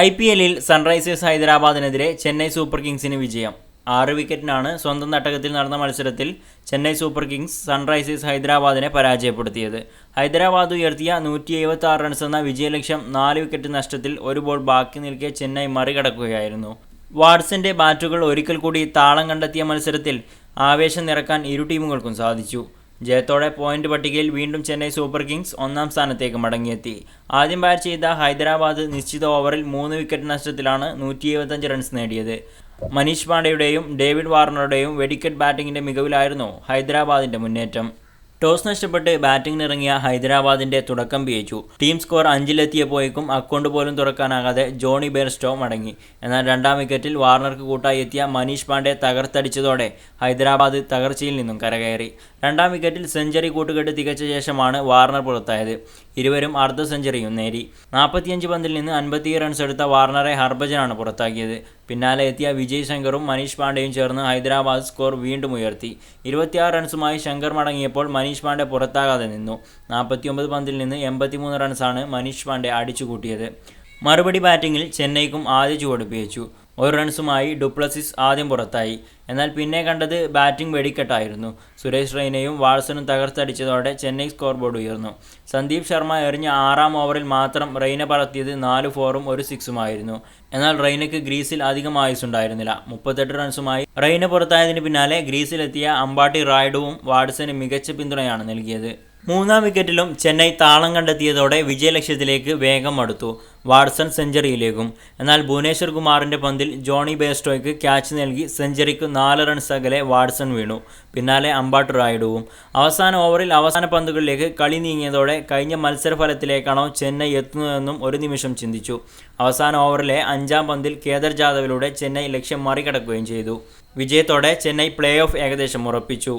I P എല്ലിൽ Sunrisers ഹൈദരാബാദിനെതിരെ Chennai super കിങ്സിന് വിജയം. ആറ് വിക്കറ്റിനാണ് സ്വന്തം തട്ടകത്തിൽ നടന്ന മത്സരത്തിൽ ചെന്നൈ സൂപ്പർ കിങ്സ് സൺറൈസേഴ്സ് ഹൈദരാബാദിനെ പരാജയപ്പെടുത്തിയത്. ഹൈദരാബാദ് ഉയർത്തിയ നൂറ്റി എഴുപത്തി ആറ് റൺസ് എന്ന വിജയലക്ഷ്യം നാല് വിക്കറ്റ് നഷ്ടത്തിൽ ഒരു ബോൾ ബാക്കി നിൽക്കെ ചെന്നൈ മറികടക്കുകയായിരുന്നു. വാട്സന്റെ ബാറ്റുകൾ ഒരിക്കൽ കൂടി താളം കണ്ടെത്തിയ മത്സരത്തിൽ ആവേശം നിറക്കാൻ ഇരു ടീമുകൾക്കും സാധിച്ചു. ജയത്തോടെ പോയിന്റ് പട്ടികയിൽ വീണ്ടും ചെന്നൈ സൂപ്പർ കിങ്സ് ഒന്നാം സ്ഥാനത്തേക്ക് മടങ്ങിയെത്തി. ആദ്യം ബാറ്റ് ചെയ്ത ഹൈദരാബാദ് നിശ്ചിത ഓവറിൽ മൂന്ന് വിക്കറ്റ് നഷ്ടത്തിലാണ് നൂറ്റി എഴുപത്തഞ്ച് റൺസ് നേടിയത്. മനീഷ് പാണ്ഡെയുടെയും ഡേവിഡ് വാർണറുടെയും വെടിക്കറ്റ് ബാറ്റിംഗിന്റെ മികവിലായിരുന്നു ഹൈദരാബാദിന്റെ മുന്നേറ്റം. ടോസ് നഷ്ടപ്പെട്ട് ബാറ്റിംഗിനിറങ്ങിയ ഹൈദരാബാദിന്റെ തുടക്കം പിയച്ചു ടീം സ്കോർ അഞ്ചിലെത്തിയപ്പോഴേക്കും അക്കൗണ്ട് പോലും തുറക്കാനാകാതെ ജോണി ബെയർസ്റ്റോ മടങ്ങി. എന്നാൽ രണ്ടാം വിക്കറ്റിൽ വാർണർക്ക് കൂട്ടായി എത്തിയ മനീഷ് പാണ്ഡെ തകർത്തടിച്ചതോടെ ഹൈദരാബാദ് തകർച്ചയിൽ നിന്നും കരകയറി. രണ്ടാം വിക്കറ്റിൽ സെഞ്ചുറി കൂട്ടുകെട്ട് തികച്ച ശേഷമാണ് വാർണർ പുറത്തായത്. ഇരുവരും അർദ്ധ സെഞ്ചുറിയും നേടി. നാൽപ്പത്തിയഞ്ച് പന്തിൽ നിന്ന് അൻപത്തി റൺസ് എടുത്ത വാർണറെ ഹർഭജനാണ് പുറത്താക്കിയത്. പിന്നാലെ എത്തിയ വിജയ് ശങ്കറും മനീഷ് പാണ്ഡെയും ചേർന്ന് ഹൈദരാബാദ് സ്കോർ വീണ്ടും ഉയർത്തി. ഇരുപത്തിയാറ് റൺസുമായി ശങ്കർ മടങ്ങിയപ്പോൾ മനീഷ് പാണ്ഡെ പുറത്താകാതെ നിന്നു. നാൽപ്പത്തിയൊമ്പത് പന്തിൽ നിന്ന് എൺപത്തിമൂന്ന് റൺസാണ് മനീഷ് പാണ്ഡെ അടിച്ചുകൂട്ടിയത്. മറുപടി ബാറ്റിംഗിൽ ചെന്നൈക്കും ആദ്യ ചുവടുപ്പിച്ചു ഒരു റൺസുമായി ഡുപ്ലസിസ് ആദ്യം പുറത്തായി. എന്നാൽ പിന്നെ കണ്ടത് ബാറ്റിംഗ് വെടിക്കെട്ടായിരുന്നു. സുരേഷ് റെയ്നയും വാൾസനും തകർത്തടിച്ചതോടെ ചെന്നൈ സ്കോർ ബോർഡ് ഉയർന്നു. സന്ദീപ് ശർമ്മ എറിഞ്ഞ ആറാം ഓവറിൽ മാത്രം റെയ്ന പറത്തിയത് നാല് ഫോറും ഒരു സിക്സുമായിരുന്നു. എന്നാൽ റെയ്നയ്ക്ക് ഗ്രീസിൽ അധികം ആയുസുണ്ടായിരുന്നില്ല. മുപ്പത്തെട്ട് റൺസുമായി റെയ്ന പുറത്തായതിന് പിന്നാലെ ഗ്രീസിലെത്തിയ അമ്പാട്ടി റായ്ഡുവും വാട്സന് മികച്ച പിന്തുണയാണ് നൽകിയത്. മൂന്നാം വിക്കറ്റിലും ചെന്നൈ താളം കണ്ടെത്തിയതോടെ വിജയലക്ഷ്യത്തിലേക്ക് വേഗം അടുത്തു. വാട്സൺ സെഞ്ചുറിയിലേക്കും. എന്നാൽ ഭുവനേശ്വർ കുമാറിന്റെ പന്തിൽ ജോണി ബേസ്റ്റോയ്ക്ക് ക്യാച്ച് നൽകി സെഞ്ചുറിക്ക് നാല് റൺസ് അകലെ വാട്സൺ വീണു. പിന്നാലെ അമ്പാട്ട് റായിഡുവും അവസാന ഓവറിൽ അവസാന പന്തുകളിലേക്ക് കളി നീങ്ങിയതോടെ കഴിഞ്ഞ മത്സരഫലത്തിലേക്കാണോ ചെന്നൈ എത്തുന്നതെന്നും ഒരു നിമിഷം ചിന്തിച്ചു. അവസാന ഓവറിലെ അഞ്ചാം പന്തിൽ കേദർ ജാദവിലൂടെ ചെന്നൈ ലക്ഷ്യം മറികടക്കുകയും ചെയ്തു. വിജയത്തോടെ ചെന്നൈ പ്ലേ ഓഫ് ഏകദേശം ഉറപ്പിച്ചു.